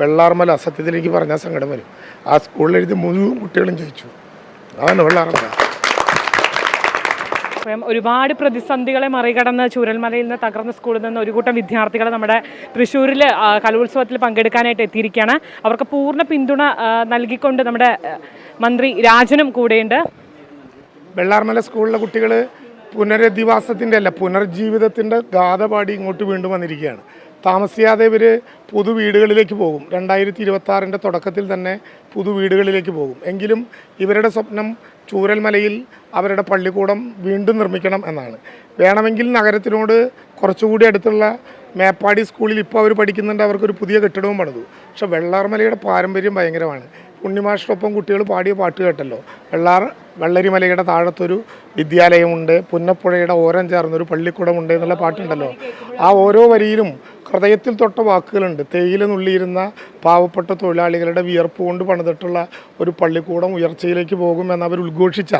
വെള്ളാർമല അസത്യത്തിലേക്ക് പറഞ്ഞാൽ സങ്കടം വരും. ആ സ്കൂളിൽ എഴുതി മുഴുവൻ കുട്ടികളും ജയിച്ചു. അതാണ് വെള്ളാർമല. ഒരുപാട് പ്രതിസന്ധികളെ മറികടന്ന് ചൂരൽമലയിൽ നിന്ന് തകർന്ന സ്കൂളിൽ നിന്ന് ഒരു കൂട്ടം വിദ്യാർത്ഥികൾ നമ്മുടെ തൃശ്ശൂരിൽ കലോത്സവത്തിൽ പങ്കെടുക്കാനായിട്ട് എത്തിയിരിക്കുകയാണ്. അവർക്ക് പൂർണ പിന്തുണ നൽകിക്കൊണ്ട് നമ്മുടെ മന്ത്രി രാജനും കൂടെയുണ്ട്. വെള്ളാർമല സ്കൂളിലെ കുട്ടികൾ പുനരധിവാസത്തിന്റെ അല്ല പുനർജീവിതത്തിന്റെ ഗാഥ പാടി ഇങ്ങോട്ട് വീണ്ടും വന്നിരിക്കുകയാണ്. താമസിയാതെ ഇവർ പുതു വീടുകളിലേക്ക് പോകും. രണ്ടായിരത്തി ഇരുപത്താറിന്റെ തുടക്കത്തിൽ തന്നെ പുതു വീടുകളിലേക്ക് പോകും. എങ്കിലും ഇവരുടെ സ്വപ്നം ചൂരൽമലയിൽ അവരുടെ പള്ളിക്കൂടം വീണ്ടും നിർമ്മിക്കണം എന്നാണ്. വേണമെങ്കിൽ നഗരത്തിനോട് കുറച്ചുകൂടി അടുത്തുള്ള മേപ്പാടി സ്കൂളിൽ ഇപ്പോൾ അവർ പഠിക്കുന്നുണ്ട്. അവർക്കൊരു പുതിയ കെട്ടിടവും പണിതു. പക്ഷേ വെള്ളാർമലയുടെ പാരമ്പര്യം ഭയങ്കരമാണ്. ഉണ്ണിമാഷിനൊപ്പം കുട്ടികൾ പാടിയ പാട്ട് കേട്ടല്ലോ. വെള്ളാർ വെള്ളരിമലയുടെ താഴത്തൊരു വിദ്യാലയമുണ്ട്. പുന്നപ്പുഴയുടെ ഓരം ചേർന്നൊരു പള്ളിക്കൂടമുണ്ട് എന്നുള്ള പാട്ടുണ്ടല്ലോ. ആ ഓരോ വരിയിലും ഹൃദയത്തിൽ തൊട്ട വാക്കുകളുണ്ട്. തേയില നുള്ളിയിരുന്ന പാവപ്പെട്ട തൊഴിലാളികളുടെ വിയർപ്പ് കൊണ്ട് പണിതിട്ടുള്ള ഒരു പള്ളിക്കൂടം ഉയർച്ചയിലേക്ക് പോകുമെന്ന് അവർ ഉദ്ഘോഷിച്ച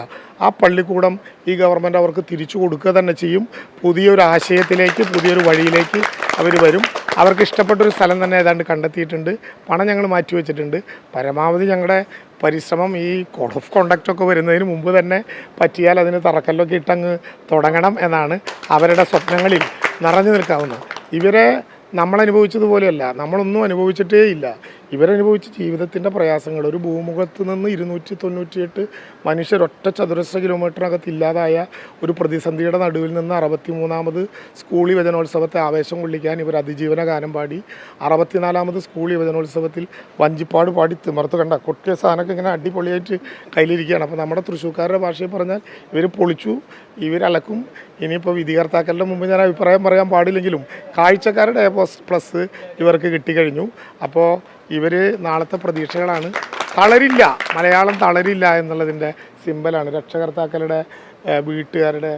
ആ പള്ളിക്കൂടം ഈ ഗവൺമെന്റ് അവർക്ക് തിരിച്ചു കൊടുക്കുക തന്നെ ചെയ്യും. പുതിയൊരു ആശയത്തിലേക്ക് പുതിയൊരു വഴിയിലേക്ക് അവർ വരും. അവർക്ക് ഇഷ്ടപ്പെട്ടൊരു സ്ഥലം തന്നെ ഏതാണ്ട് കണ്ടെത്തിയിട്ടുണ്ട്. പണം ഞങ്ങൾ മാറ്റി വെച്ചിട്ടുണ്ട്. പരമാവധി ഞങ്ങളുടെ പരിശ്രമം ഈ കോഡ് ഓഫ് കോണ്ടാക്റ്റൊക്കെ വരുന്നതിന് മുമ്പ് തന്നെ പറ്റിയാൽ അതിന് തറക്കല്ലൊക്കെ ഇട്ടങ്ങ് തുടങ്ങണം എന്നാണ് അവരുടെ സ്വപ്നങ്ങളിൽ നിറഞ്ഞു നിൽക്കാവുന്നത്. ഇവരെ നമ്മൾ അനുഭവിച്ചതുപോലെയല്ല നമ്മളൊന്നും അനുഭവിച്ചിട്ടേ ഇല്ല ഇവരനുഭവിച്ച ജീവിതത്തിന്റെ പ്രയാസങ്ങൾ. ഒരു ഭൂമുഖത്ത് നിന്ന് ഇരുന്നൂറ്റി തൊണ്ണൂറ്റിയെട്ട് മനുഷ്യർ ഒറ്റ ചതുരശ്ര കിലോമീറ്ററിനകത്ത് ഇല്ലാതായ ഒരു പ്രതിസന്ധിയുടെ നടുവിൽ നിന്ന് അറുപത്തി മൂന്നാമത് സ്കൂൾ യുവജനോത്സവത്തെ ആവേശം കൊള്ളിക്കാൻ ഇവർ അതിജീവന ഗാനം പാടി അറുപത്തിനാലാമത് സ്കൂൾ യുവജനോത്സവത്തിൽ വഞ്ചിപ്പാട് പാടി തിമർത്ത്. കണ്ട കൊട്ടിയ സാധനമൊക്കെ ഇങ്ങനെ അടിപൊളിയായിട്ട് കയ്യിലിരിക്കുകയാണ്. അപ്പോൾ നമ്മുടെ തൃശ്ശൂക്കാരുടെ ഭാഷയിൽ പറഞ്ഞാൽ ഇവർ പൊളിച്ചു ഇവരലക്കും ഇനിയിപ്പോൾ വിധികർത്താക്കളുടെ മുമ്പ് ഞാൻ അഭിപ്രായം പറയാൻ പാടില്ലെങ്കിലും കാഴ്ചക്കാരുടെ പ്ലസ് ഇവർക്ക് കിട്ടിക്കഴിഞ്ഞു. അപ്പോൾ ഇവർ നാളത്തെ പ്രതീക്ഷകളാണ്. തളരില്ല. മലയാളം തളരില്ല എന്നുള്ളതിന്റെ സിമ്പലാണ്. രക്ഷകർത്താക്കളുടെ വീട്ടുകാരുടെ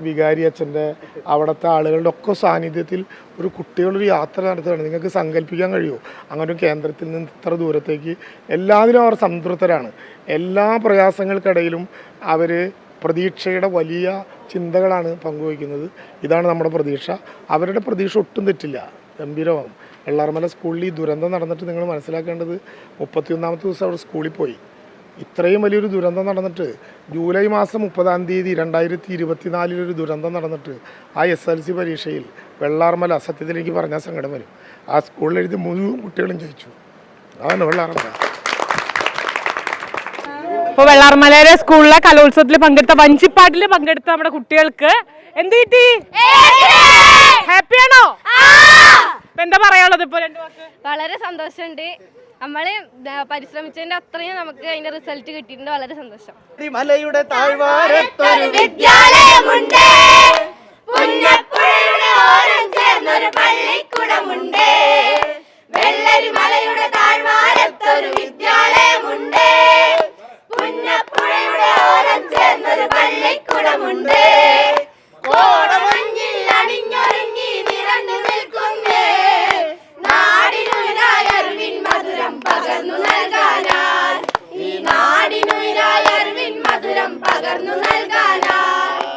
വികാരി അച്ഛന്റെ അവിടുത്തെ ആളുകളുടെ ഒക്കെ സാന്നിധ്യത്തിൽ ഒരു കുട്ടികളൊരു യാത്ര നടത്തുകയാണ്. നിങ്ങൾക്ക് സങ്കല്പിക്കാൻ കഴിയുമോ? അങ്ങനെ കേന്ദ്രത്തിൽ നിന്ന് ഇത്ര ദൂരത്തേക്ക് എല്ലാത്തിലും അവർ സംതൃപ്തരാണ്. എല്ലാ പ്രയാസങ്ങൾക്കിടയിലും അവർ പ്രതീക്ഷയുടെ വലിയ ചിന്തകളാണ് പങ്കുവയ്ക്കുന്നത്. ഇതാണ് നമ്മുടെ പ്രതീക്ഷ. അവരുടെ പ്രതീക്ഷ ഒട്ടും തെറ്റില്ല. ഗംഭീരമാവും. വെള്ളാർമല സ്കൂളിൽ ഈ ദുരന്തം നടന്നിട്ട് നിങ്ങൾ മനസ്സിലാക്കേണ്ടത് മുപ്പത്തിയൊന്നാമത്തെ ദിവസം അവർ സ്കൂളിൽ പോയി. ഇത്രയും വലിയൊരു ദുരന്തം നടന്നിട്ട് ജൂലൈ മാസം മുപ്പതാം തീയതി രണ്ടായിരത്തി ഇരുപത്തിനാലിലൊരു ദുരന്തം നടന്നിട്ട് ആ എസ് എൽ സി പരീക്ഷയിൽ വെള്ളാർമല സത്യത്തിലേക്ക് പറഞ്ഞാൽ സങ്കടം വരും. ആ സ്കൂളിലെഴുതി മുഴുവൻ കുട്ടികളും ജയിച്ചു. അതാണ് വെള്ളാർമല. ഇപ്പോൾ വെള്ളാർമലയിലെ സ്കൂളിലെ കലോത്സവത്തിൽ പങ്കെടുത്ത വഞ്ചിപ്പാട്ടിൽ പങ്കെടുത്ത നമ്മുടെ കുട്ടികൾക്ക് എന്ത് കിട്ടി? ഹാപ്പിയാണോ ആണോ? എന്താ പറയാനുള്ളത് ഇപ്പൊ രണ്ടു വാക്ക്? വളരെ സന്തോഷമുണ്ട്. നമ്മൾ പരിശ്രമിച്ചതിന്റെ അത്രയും നമുക്ക് അതിന്റെ റിസൾട്ട് കിട്ടിയിട്ടുണ്ട്. വളരെ സന്തോഷം. മലയുടെ താഴ്വാരത്തൊരു വിദ്യാലയമുണ്ട്. പുന്നപ്പുഴയുടെ ഓരം ചേർന്നൊരു പള്ളിക്കുടമുണ്ട്. പള്ളിക്കുടമുണ്ട് ഓടമഞ്ഞിൽ അണിഞ്ഞൊരുങ്ങി നിറഞ്ഞു നിൽക്കുന്നേ. നാടിനുരായ അറിവിൻ മധുരം പകർന്നു നൽകാനായി ഈ നാടിനുരായ അറിവിൻ മധുരം പകർന്നു നൽകാനായി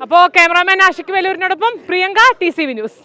അപ്പോൾ cameraman Ashik വെല്ലൂരിനോടൊപ്പം Priyanka T C V news.